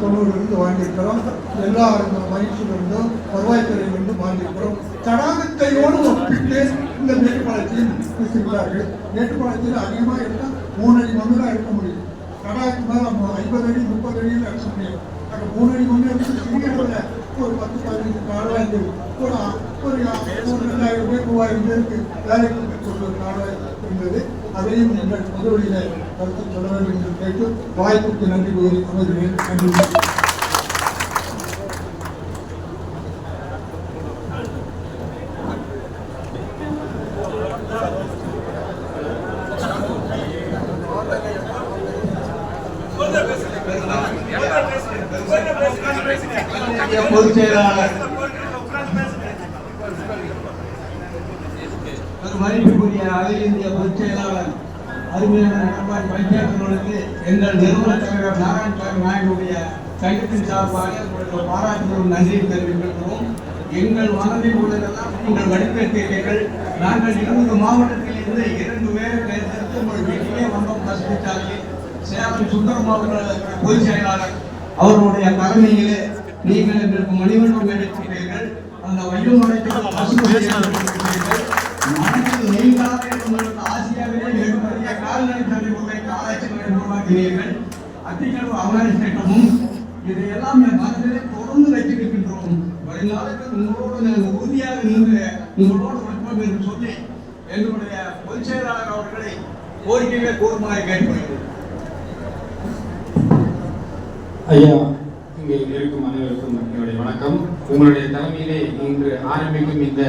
தொண்ணூறுலேருந்து வாங்கியிருக்கிறோம். எல்லா மகிழ்ச்சியிலிருந்தும் வருவாய்த்துறையிலிருந்தும் வாங்கியிருக்கிறோம். தடாகத்தையோடு ஒப்பிட்டு இந்த மேட்டுப்பாளையத்தையும் பேசுகிறார்கள் மேட்டுப்பாளையத்தில் அதிகமாக இருந்தால் மூணு அடி மண்ணு தான் எடுக்க முடியும். தடாகத்து மேலே நம்ம ஐம்பது அடி முப்பது அடியில் எடுக்க முடியும். அங்கே மூணு அடி மண்ணு எடுத்து சிறிய ஒரு பத்து பதினஞ்சு கால்வாய் ஒரு ஒரு ஒரு ரெண்டாயிரம் பேர் மூவாயிரம் பேருக்கு வேலைக்கு பெற்றுள்ள ஒரு கால்வாய் இருந்தது அதையும் எங்கள் முதலில் கருத்து சொல்ல வேண்டும் என்று கேட்டு வாய்ப்புக்கு நன்றி கூறி அமர்கிறேன் நன்றி பொதுச் செயலாளர் ஒரு மதிப்புக்குரிய அகில இந்திய பொதுச் செயலாளர் அருமையான எடப்பாடி பஞ்சாயத்து எங்கள் நிறுவன தலைவர் நாராயணசாமி நாயுடைய சங்கத்தின் சார்பாக உங்களுக்கு பாராட்டுகளும் நன்றியும் தெரிவிக்கின்றோம் எங்கள் மனதில் உள்ளதெல்லாம் நீங்கள் வடிவெடுத்தீர்கள் நாங்கள் இருபது மாவட்டத்தில் இருந்து இரண்டு பேரை தேர்ந்தெடுத்து உங்கள் வீட்டிலே வந்தோம். கஸ்பிச்சாலையில் சேலம் சுந்தரம் அவர்கள் பொதுச் செயலாளர் அவருடைய தலைமையிலே நீங்கள் எங்களுக்கு மணிமண்டபம் எடுக்கிறீர்கள் அந்த வயோமடைக்கு பசுமையை நிலையம் உருவாக்கினீர்கள் அத்திக்கடவு அவகாரி திட்டமும் இதையெல்லாம் என் மனதிலே தொடர்ந்து வைத்திருக்கின்றோம். வருங்காலத்தில் உங்களோடு நாங்கள் உறுதியாக நின்று உங்களோடு வைப்போம் என்று சொல்லி எங்களுடைய பொதுச் செயலாளர் அவர்களை கோரிக்கைகளை கோருமாறு கேட்டுக்கொள்கிறேன். ஐயா இங்கே இருக்கும் அனைவருக்கும் என்னுடைய வணக்கம். உங்களுடைய தலைமையிலே இன்று ஆரம்பிக்கும் இந்த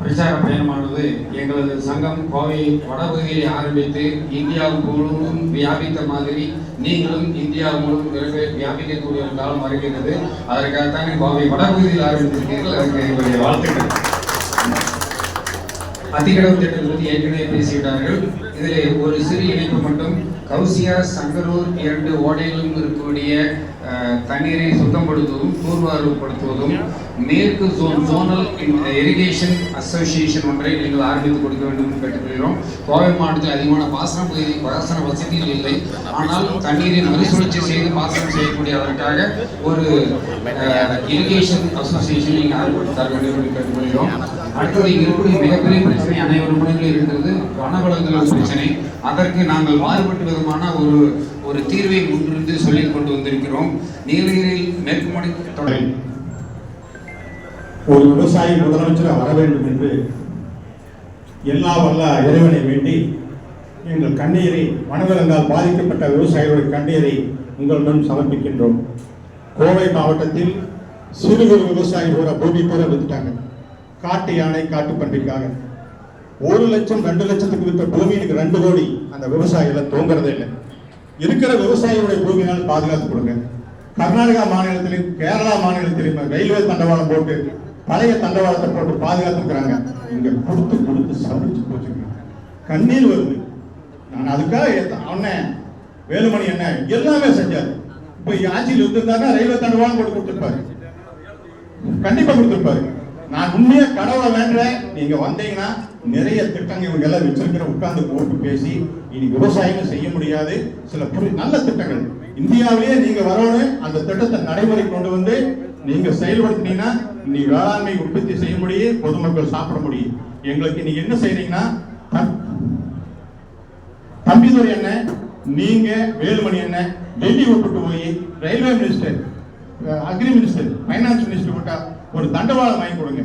பிரச்சார பயணமானது எங்களது சங்கம் கோவை வடபகுதியை ஆரம்பித்து இந்தியா முழுவதும் வியாபித்த மாதிரி நீங்களும் இந்தியா முழுவதும் வியாபிக்கக்கூடிய ஒரு காலம் வருகிறது அதற்காகத்தான் கோவை வடபகுதியில் ஆரம்பித்திருக்கீர்கள் அதற்கு என்னுடைய வாழ்த்துக்கள். அத்திக்கடவு திட்டத்தை பற்றி ஏற்கனவே பேசிவிட்டார்கள். இதிலே ஒரு சிறு இணைப்பு மட்டும். கௌசியா சங்கரூர் இரண்டு ஓடைகளும் இருக்கக்கூடிய தண்ணீரை சுத்தப்படுத்துவதும் தூர்வாரப்படுத்துவதும் மேற்கு ஜோன் ஜோனல் இரிகேஷன் அசோசியேஷன் ஒன்றை நீங்கள் ஆரம்பித்து கொடுக்க வேண்டும் என்று கேட்டுக்கொள்கிறோம். கோவை மாவட்டத்தில் அதிகமான பாசன பகுதி பாசன வசதிகள் இல்லை. ஆனால் தண்ணீரை மறுசுழற்சி செய்து பாசனம் செய்யக்கூடிய அதற்காக ஒரு இரிகேஷன் அசோசியேஷன் நீங்கள் ஆரம்பித்தார் வேண்டும் என்று கேட்டுக்கொள்கிறோம். அடுத்தது இருக்கக்கூடிய மிகப்பெரிய பிரச்சனை அனைவரும் இருக்கிறது. வனவளங்கள் பிரச்சனை. அதற்கு நாங்கள் மாறுபட்ட விதமான ஒரு ஒரு தீர்வை முன்னிருந்து சொல்லிக் கொண்டு வந்திருக்கிறோம். நீலகிரியில் மேற்குமணி தொடரில் ஒரு விவசாயி முதலமைச்சராக வர வேண்டும் என்று எல்லா வல்ல இறைவனை வேண்டி எங்கள் கண்ணீரை வனவிலங்கால் பாதிக்கப்பட்ட விவசாயிகளுடைய கண்ணீரை உங்களிடம் சமர்ப்பிக்கின்றோம். கோவை மாவட்டத்தில் சிறு விவசாயி பூரா பூமி பூரா வித்துட்டாங்க காட்டு யானை காட்டு பன்றிக்காக. ஒரு லட்சம் ரெண்டு லட்சத்துக்கு விற்ற பூமி எனக்கு ரெண்டு கோடி அந்த விவசாயிகளை தூங்குறதே இல்லை. இருக்கிற விவசாயிகளுடைய பூமியினால் பாதுகாத்து கொடுங்க. கர்நாடகா மாநிலத்திலையும் கேரளா மாநிலத்திலையும் ரயில்வே தண்டவாளம் போட்டு பழைய தண்டவாளத்தை போட்டு பாதுகாத்துக்கிறாங்க இங்க கொடுத்து கொடுத்து சமைச்சு போச்சுங்க. கண்ணீர் வருது. நான் அதுக்காக ஏத்த- வேலுமணி என்ன எல்லாமே செஞ்சாரு. இப்ப ஆட்சியில் இருந்திருந்தாருன்னா ரயில்வே தண்டவாளம் போட்டு கொடுத்துருப்பாரு. கண்டிப்பா கொடுத்துருப்பாரு. நான் உண்மையா கடவுளை வேண்டுறேன். நீங்க வந்தீங்கன்னா நிறைய திட்டங்கள் இவங்க எல்லாம் வச்சிருக்கிற உட்கார்ந்து போட்டு பேசி இனி விவசாயம் செய்ய முடியாது. சில புரி நல்ல திட்டங்கள். இந்தியாவிலேயே நீங்க வரணும். அந்த திட்டத்தை நடைமுறை கொண்டு வந்து நீங்க செயல்படுத்தினீங்கன்னா நீ வேளாண்மை உற்பத்தி செய்ய முடியும் பொதுமக்கள் சாப்பிட முடியும். எங்களுக்கு நீங்க என்ன செய்றீங்கன்னா தம்பிதுரை என்ன நீங்க வேலுமணி என்ன டெல்லி விட்டுட்டு போய் railway minister agri minister finance minister விட்டா ஒரு தண்டவாளம் வாங்கி கொடுங்க.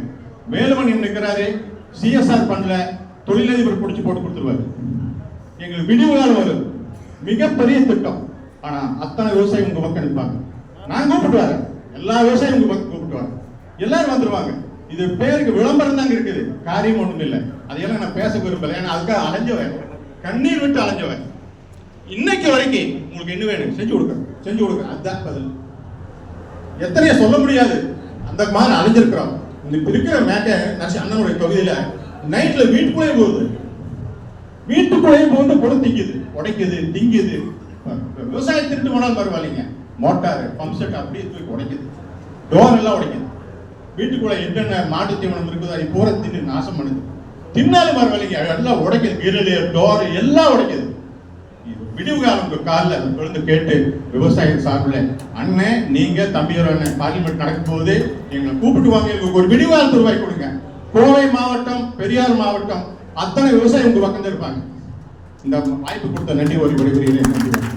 வேலுமணி நிற்கிறாரு சிஎஸ்ஆர் பண்ணல தொழிலதிபர் பிடிச்சி போட்டு கொடுத்துருவாரு. எங்களுக்கு விடிவு நாள் வரும். மிகப்பெரிய திட்டம். ஆனா அத்தனை விவசாயி உங்க பக்கம் நிற்பாங்க. நான் கூப்பிட்டு வரேன். எல்லா விவசாயியும் உங்க பக்கம் கூப்பிட்டு வரேன். எல்லாரும் வந்துருவாங்க. இது பேருக்கு விளம்பரம் தாங்க இருக்குது. காரியம் ஒண்ணும் இல்லை. அதையெல்லாம் நான் பேச விரும்பல. ஏன்னா அதுக்காக அலைஞ்சவன். கண்ணீர் விட்டு அலைஞ்சவன். இன்னைக்கு வரைக்கும் உங்களுக்கு என்ன வேணும்? செஞ்சு கொடுக்குறேன் செஞ்சு கொடுக்குறேன் அதுதான் பதில். எத்தனையோ சொல்ல முடியாது. அந்த மாதிரி அழிஞ்சிருக்கிறோம் இந்த இருக்கிற மேக்க நச்சு அண்ணனுடைய தொகுதியில நைட்ல வீட்டுக்குள்ளே போகுது. வீட்டுக்குள்ளே போட்டு கூட திங்குது உடைக்குது திங்குது. விவசாயம் திருட்டு போனாலும் பரவாயில்லைங்க. மோட்டார் பம்ப் செட் அப்படியே தூக்கி உடைக்குது. டோர் எல்லாம் உடைக்குது. வீட்டுக்குள்ள என்னென்ன மாட்டு தீவனம் இருக்குதோ அது பூரா தின்னு நாசம் பண்ணுது. தின்னாலும் பரவாயில்லைங்க எல்லாம் உடைக்குது. கிரில் டோர் எல்லாம் உடைக்குது. விடிவு காலம் காலில் விழுந்து கேட்டு விவசாய சார்பில் அண்ணன் நீங்க தம்பியோர் அண்ணன் பார்லிமெண்ட் நடக்கும் போது எங்களை கூப்பிட்டு வாங்க எங்களுக்கு ஒரு விடிவு காலத்து ரூபாய் கொடுங்க. கோவை மாவட்டம் பெரியார் மாவட்டம் அத்தனை விவசாயி உங்க பக்கம் தான் இருப்பாங்க. இந்த வாய்ப்பு கொடுத்த நன்றி ஒரு விடைபெறுகிறேன். நன்றி.